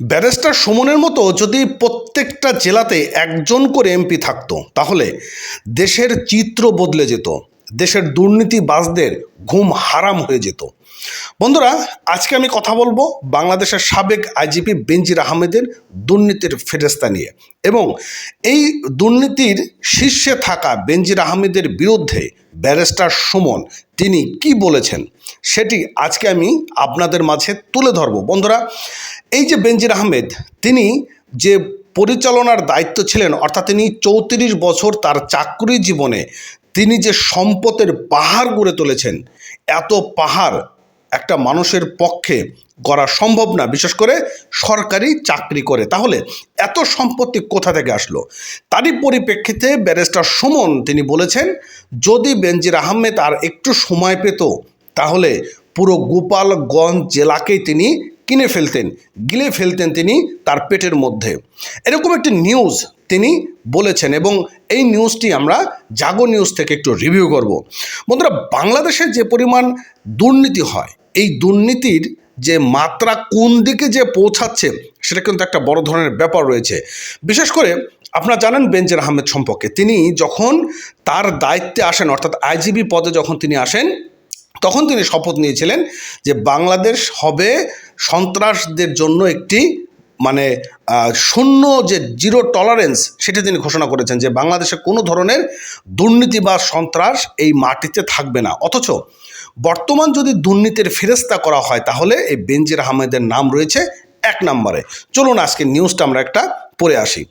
Barrister সুমনের মতো যদি প্রত্যেকটা জেলাতে একজন করে এমপি থাকতো, তাহলে দেশের চিত্র বদলে যেত, দেশের দুর্নীতিবাজদের ঘুম হারাম হয়ে যেত। বন্ধুরা, আজকে আমি কথা বলব বাংলাদেশের সাবেক আইজিপি বেনজির আহমেদের দুর্নীতির ফেরেস্তা নিয়ে এবং এই দুর্নীতির শীর্ষে থাকা বেনজির আহমেদের বিরুদ্ধে ব্যারিস্টার সুমন তিনি কি বলেছেন সেটি আজকে আমি আপনাদের মাঝে তুলে ধরব। বন্ধুরা, এই যে বেনজির আহমেদ, তিনি যে পরিচালনার দায়িত্ব ছিলেন, অর্থাৎ তিনি চৌত্রিশ বছর তার চাকরি জীবনে তিনি যে সম্পদের পাহাড় গড়ে তুলেছেন, এত পাহাড় একটা মানুষের পক্ষে করা সম্ভব না, বিশেষ করে সরকারি চাকরি করে। তাহলে এত সম্পত্তি কোথা থেকে আসলো? তারই পরিপ্রেক্ষিতে ব্যারিস্টার সুমন তিনি বলেছেন, যদি বেনজির আহমেদ আর একটু সময় পেত, তাহলে পুরো গোপালগঞ্জ জেলাকেই তিনি কিনে ফেলতেন, গিলে ফেলতেন তিনি তার পেটের মধ্যে। এরকম একটি নিউজ তিনি বলেছেন এবং এই নিউজটি আমরা জাগো নিউজ থেকে একটু রিভিউ করব। বন্ধুরা, বাংলাদেশে যে পরিমাণ দুর্নীতি হয়, এই দুর্নীতির যে মাত্রা কোন দিকে যে পৌঁছাচ্ছে, সেটা কিন্তু একটা বড় ধরনের ব্যাপার রয়েছে। বিশেষ করে আপনারা জানেন বেঞ্জির আহমেদ সম্পর্কে। তিনি যখন তার দায়িত্বে আসেন, অর্থাৎ আইজিবি পদে যখন তিনি আসেন তখন তিনি শপথ নিয়েছিলেন যে বাংলাদেশ হবে সন্ত্রাসদের জন্য একটি মানে শূন্য যে জিরো টলারেন্স সেটি তিনি ঘোষণা করেছেন যে বাংলাদেশে কোনো ধরনের দুর্নীতি বা সন্ত্রাস এই মাটিতে থাকবে না। অথচ বর্তমান যদি দুর্নীতির ফেরেস্তা করা হয় তাহলে এই বেনজির আহমেদের নাম রয়েছে এক নম্বরে। চলুন আজকে নিউজটা আমরা একটা পড়ে আসি।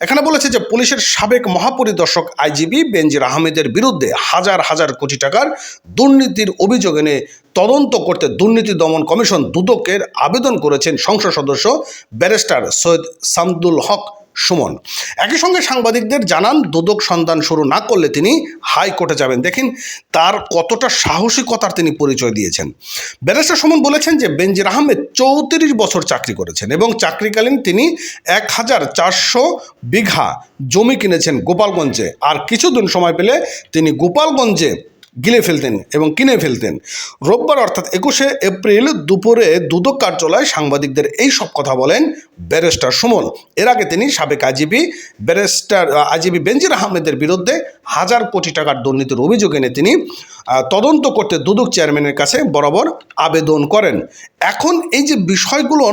এখানে বলেছে যে, পুলিশের সাবেক মহাপরিদর্শক আইজিবি বেনজির আহমেদের বিরুদ্ধে হাজার হাজার কোটি টাকার দুর্নীতির অভিযোগ এনে তদন্ত করতে দুর্নীতি দমন কমিশন দুদকের আবেদন করেছেন সংসদ সদস্য ব্যারিস্টার সৈয়দ সামদুল হক। সুমন। একই সঙ্গে সাংবাদিকদের জানান, দুদক সন্ধান শুরু না করলে তিনি হাইকোর্টে যাবেন। দেখেন, তার কতটা সাহসিকতার তিনি পরিচয় দিয়েছেন। ব্যারিস্টার সুমন বলেছেন যে, বেনজির আহমেদ চৌত্রিশ বছর চাকরি করেছেন এবং চাকরিকালীন তিনি এক হাজার চারশো বিঘা জমি কিনেছেন গোপালগঞ্জে। আর কিছুদিন সময় পেলে তিনি গোপালগঞ্জে গিলে ফেলতেন এবং কিনে ফেলতেন। রোববার অর্থাৎ একুশে এপ্রিল দুপুরে দুদক কার্যালয়ে সাংবাদিকদের এই সব কথা বলেন ব্যারিস্টার সুমন। এর আগে তিনি সাবেক আইজিপি ব্যারিস্টার আইজিপি বেনজির আহমেদের বিরুদ্ধে হাজার কোটি টাকার দুর্নীতির অভিযোগ এনে তিনি তদন্ত করতে দুদক চেয়ারম্যানের কাছে বরাবর আবেদন করেন। এখন এই যে বিষয়গুলো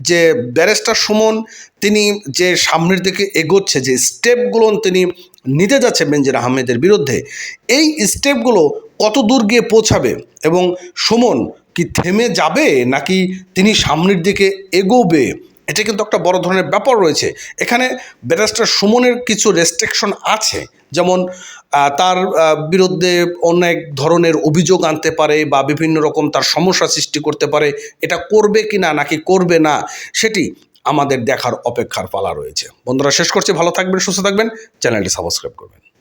যে ব্যারেস্টার সুমন, তিনি যে সামনের দিকে এগোচ্ছে, যে স্টেপগুলো তিনি নিতে যাচ্ছে বেঞ্জির আহমেদের বিরুদ্ধে, এই স্টেপগুলো কত দূর গিয়ে পৌঁছাবে? এবং সুমন কি থেমে যাবে নাকি তিনি সামনের দিকে এগোবে? এটা কিন্তু একটা বড় ধরনের ব্যাপার রয়েছে। এখানে ব্যারিস্টার সুমনের কিছু রেস্ট্রিকশন আছে। যেমন তার বিরুদ্ধে অনেক ধরনের অভিযোগ আনতে পারে বা বিভিন্ন রকম তার সমস্যা সৃষ্টি করতে পারে। এটা করবে কি না, নাকি করবে না, সেটি আমাদের দেখার অপেক্ষার পালা রয়েছে। বন্ধুরা, শেষ করছি। ভালো থাকবেন, সুস্থ থাকবেন। চ্যানেলটি সাবস্ক্রাইব করবেন।